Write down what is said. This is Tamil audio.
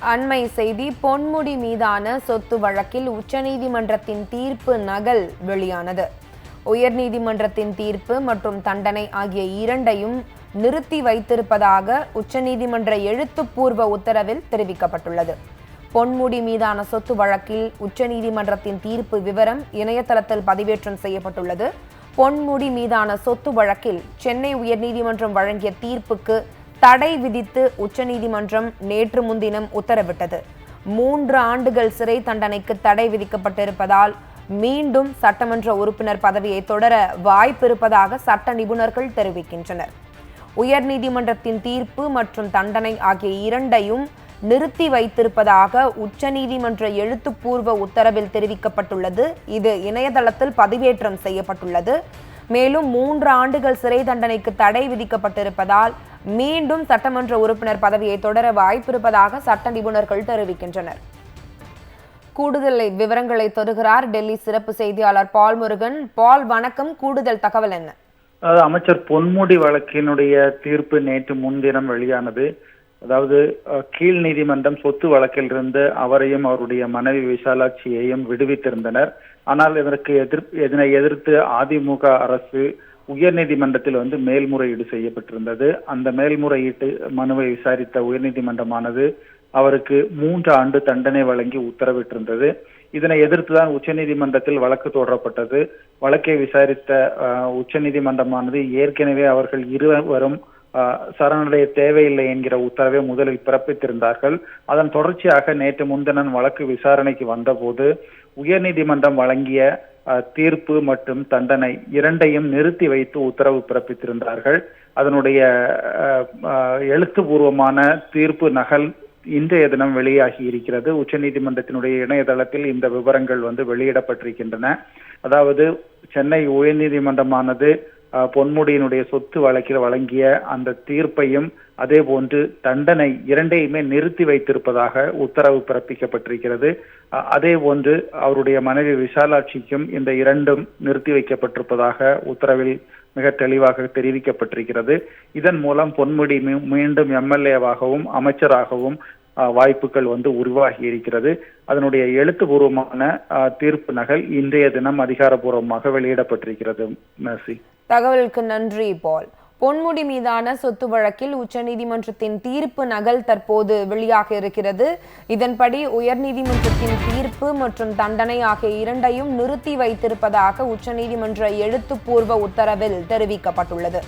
அண்மை செய்தி பொன்முடி மீதான சொத்து வழக்கில் உச்சநீதிமன்றத்தின் தீர்ப்பு நகல் வெளியானது. உயர்நீதிமன்றத்தின் தீர்ப்பு மற்றும் தண்டனை ஆகிய இரண்டையும் நிறுத்தி வைத்திருப்பதாக உச்சநீதிமன்ற எழுத்துப்பூர்வ உத்தரவில் தெரிவிக்கப்பட்டுள்ளது. பொன்முடி மீதான சொத்து வழக்கில் உச்சநீதிமன்றத்தின் தீர்ப்பு விவரம் இணையதளத்தில் பதிவேற்றம் செய்யப்பட்டுள்ளது. பொன்முடி மீதான சொத்து வழக்கில் சென்னை உயர்நீதிமன்றம் வழங்கிய தீர்ப்புக்கு தடை விதித்து உச்சநீதிமன்றம் நேற்று முன்தினம் உத்தரவிட்டது. மூன்று ஆண்டுகள் சிறை தண்டனைக்கு தடை விதிக்கப்பட்டிருப்பதால் மீண்டும் சட்டமன்ற உறுப்பினர் பதவியை தொடர வாய்ப்பிருப்பதாக சட்ட நிபுணர்கள் தெரிவிக்கின்றனர். உயர்நீதிமன்றத்தின் தீர்ப்பு மற்றும் தண்டனை ஆகிய இரண்டையும் நிறுத்தி வைத்திருப்பதாக உச்சநீதிமன்ற எழுத்துப்பூர்வ உத்தரவில் தெரிவிக்கப்பட்டுள்ளது. இது இணையதளத்தில் பதிவேற்றம் செய்யப்பட்டுள்ளது. மேலும் மூன்று ஆண்டுகள் சிறை தண்டனைக்கு தடை விதிக்கப்பட்டிருப்பதால் மீண்டும் சட்டமன்ற உறுப்பினர் பதவியை தொடர வாய்ப்பிருப்பதாக சட்ட நிபுணர்கள் தெரிவிக்கின்றனர். கூடுதல் விவரங்களை தருகிறார் டெல்லி சிறப்பு செய்தியாளர் பால் முருகன் பால் வணக்கம். கூடுதல் தகவல் என்ன? அமைச்சர் பொன்முடி வழக்கினுடைய தீர்ப்பு நேற்று முன்தினம் வெளியானது. அதாவது கீழ் நீதிமன்றம் சொத்து வழக்கில் இருந்து அவரையும் அவருடைய மனைவி விசாலாட்சியையும் விடுவித்திருந்தனர். ஆனால் இதற்கு எதிர் இதனை எதிர்த்து அதிமுக அரசு உயர்நீதிமன்றத்தில் வந்து மேல்முறையீடு செய்யப்பட்டிருந்தது. அந்த மேல்முறையீட்டு மனுவை விசாரித்த உயர்நீதிமன்றமானது அவருக்கு மூன்று ஆண்டு தண்டனை வழங்கி உத்தரவிட்டிருந்தது. இதனை எதிர்த்துதான் உச்சநீதிமன்றத்தில் வழக்கு தொடரப்பட்டது. வழக்கை விசாரித்த அஹ், உச்சநீதிமன்றமானது ஏற்கனவே அவர்கள் இருவரும் சரணடைய தேவையில்லை என்கிற உத்தரவை முதலில் பிறப்பித்திருந்தார்கள். அதன் தொடர்ச்சியாக நேற்று முன்தினம் வழக்கு விசாரணைக்கு வந்தபோது உயர்நீதிமன்றம் வழங்கிய அஹ், தீர்ப்பு மற்றும் தண்டனை இரண்டையும் நிறுத்தி வைத்து உத்தரவு பிறப்பித்திருந்தார்கள். அதனுடைய அஹ், அஹ், எழுத்துப்பூர்வமான தீர்ப்பு நகல் இன்றைய தினம் வெளியாகி இருக்கிறது. உச்சநீதிமன்றத்தினுடைய இணையதளத்தில் இந்த விவரங்கள் வந்து வெளியிடப்பட்டிருக்கின்றன. அதாவது சென்னை உயர்நீதிமன்றமானது பொன்முடியினுடைய சொத்து வழக்கில் வழங்கிய அந்த தீர்ப்பையும் அதே போன்று தண்டனை இரண்டையுமே நிறுத்தி வைத்திருப்பதாக உத்தரவு பிறப்பிக்கப்பட்டிருக்கிறது. அஹ், அதே போன்று அவருடைய மனைவி விஷாலாட்சிக்கும் இந்த இரண்டும் நிறுத்தி வைக்கப்பட்டிருப்பதாக உத்தரவில் மிக தெளிவாக தெரிவிக்கப்பட்டிருக்கிறது. இதன் மூலம் பொன்முடி மீ- மீண்டும் எம்எல்ஏவாகவும் அமைச்சராகவும் வாய்ப்புகள் வந்து உருவாகி இருக்கிறது. அதனுடைய எழுத்துப்பூர்வமான தீர்ப்பு நகல் இன்றைய தினம் அதிகாரப்பூர்வமாக வெளியிடப்பட்டிருக்கிறது. மெர்சி தகவலுக்கு நன்றி பால். பொன்முடி மீதான சொத்து வழக்கில் உச்சநீதிமன்றத்தின் தீர்ப்பு நகல் தற்போது வெளியாக இருக்கிறது. இதன்படி உயர்நீதிமன்றத்தின் தீர்ப்பு மற்றும் தண்டனை ஆகிய இரண்டையும் நிறுத்தி வைத்திருப்பதாக உச்சநீதிமன்ற எழுத்துப்பூர்வ உத்தரவில் தெரிவிக்கப்பட்டுள்ளது.